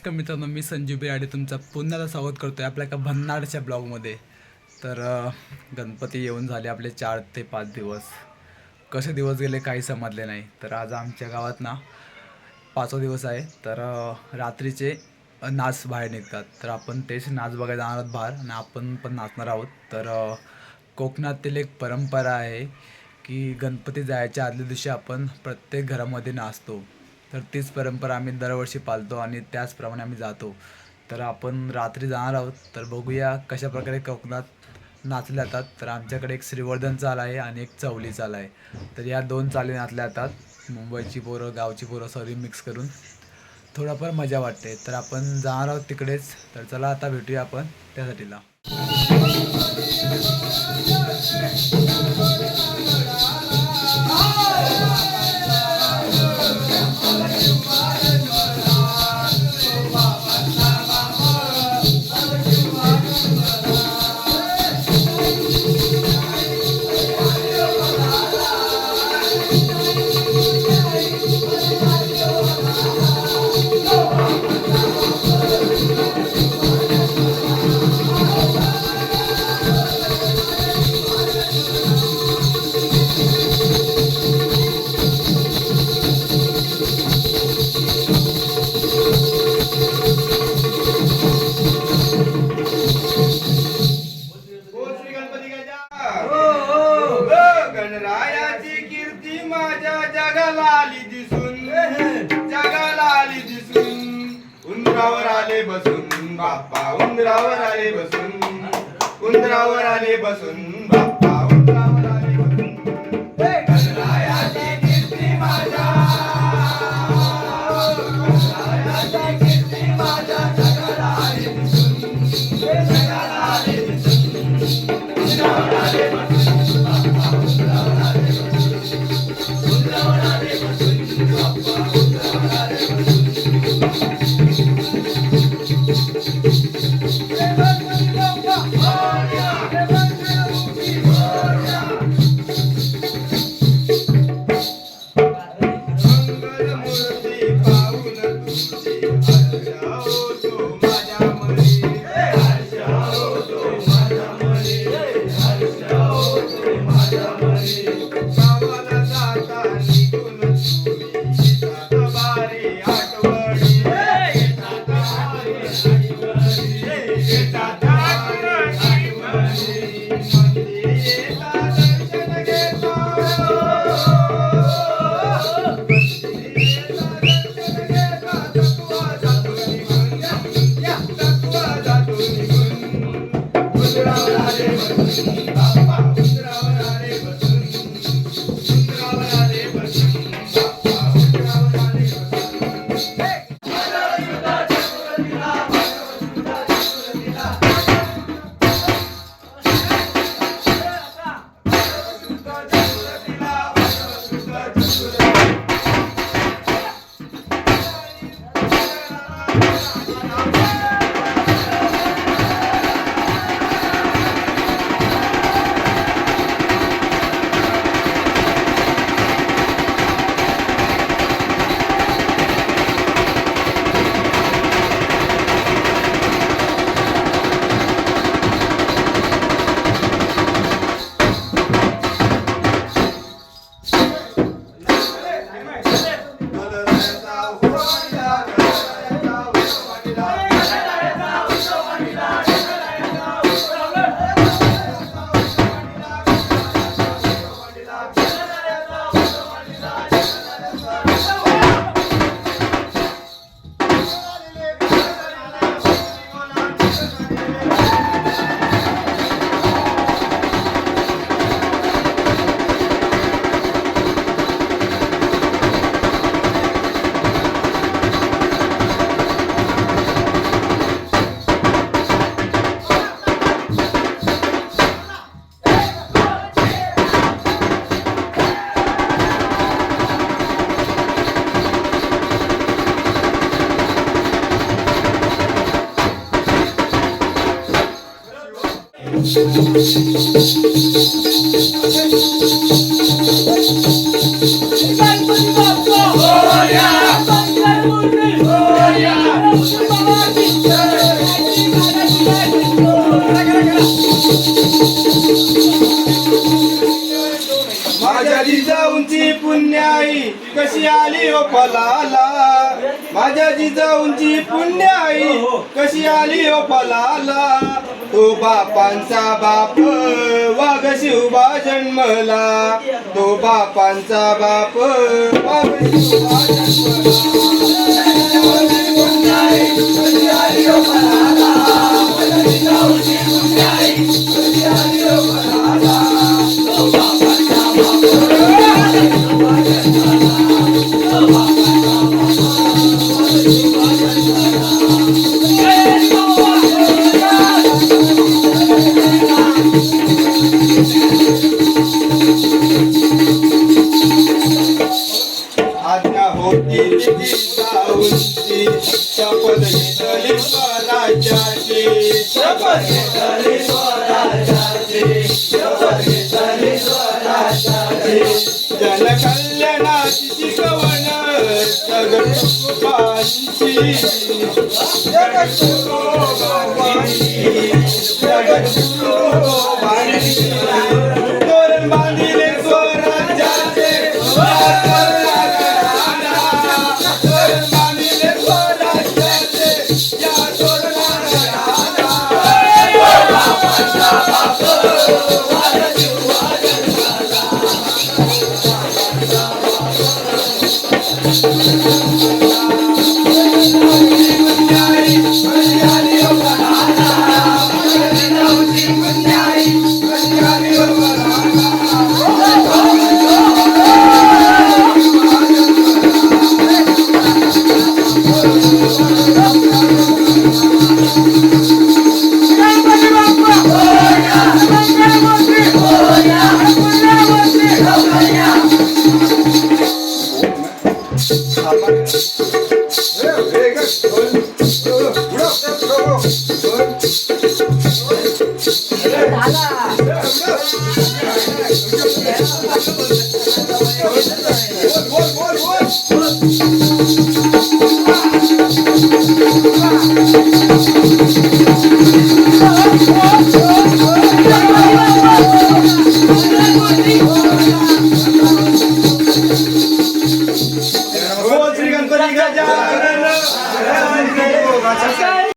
नमस्कार मित्रांनो मी संजीव बिराडे तुमचा पुन्हा स्वागत करतोय आपल्या एका भन्नाडच्या ब्लॉगमध्ये. तर गणपती येऊन झाले आपले चार ते पाच दिवस. कसे दिवस गेले काही समजले नाही. तर आज आमच्या गावात ना पाचवा दिवस आहे. तर रात्रीचे नाच बाहेर निघतात. तर आपण तेच नाच बघायला जाणार आहोत बाहेर आणि आपण पण नाचणार आहोत. तर कोकणातील एक परंपरा आहे की गणपती जायच्या आदल्या दिवशी आपण प्रत्येक घरामध्ये नाचतो. तर तीच परंपरा आम्ही दरवर्षी पाळतो आणि त्याचप्रमाणे आम्ही जातो. तर आपण रात्री जाणार आहोत. तर बघूया कशा प्रकारे कोकणात नाचले जातात. तर आमच्याकडे एक श्रीवर्धन चाल आहे आणि एक चवली चाल आहे. तर या दोन चाली नाचल्या जातात. मुंबईची पोरं गावची पोरं सगळी मिक्स करून. थोडंफार मजा वाटते. तर आपण जाणार आहोत तिकडेच. तर चला आता भेटूया आपण त्यासाठीला. उंदरावर आले बसून. बाप्पा उंदरावर आले बसून. उंदरावर आले बसून. माझ्या जिजाऊंची पुण्याई कशी आली हो ओ फलाला माझ्या जिजाऊंची पुण्याई कशी आली हो ओ फलाला तो बापांचा बाप वाघ शिवबा जन्मला. तो बापांचा बाप वाघ Shivba जन्मला. Jagat Guru Bhagwan Jagat Guru Bhagwan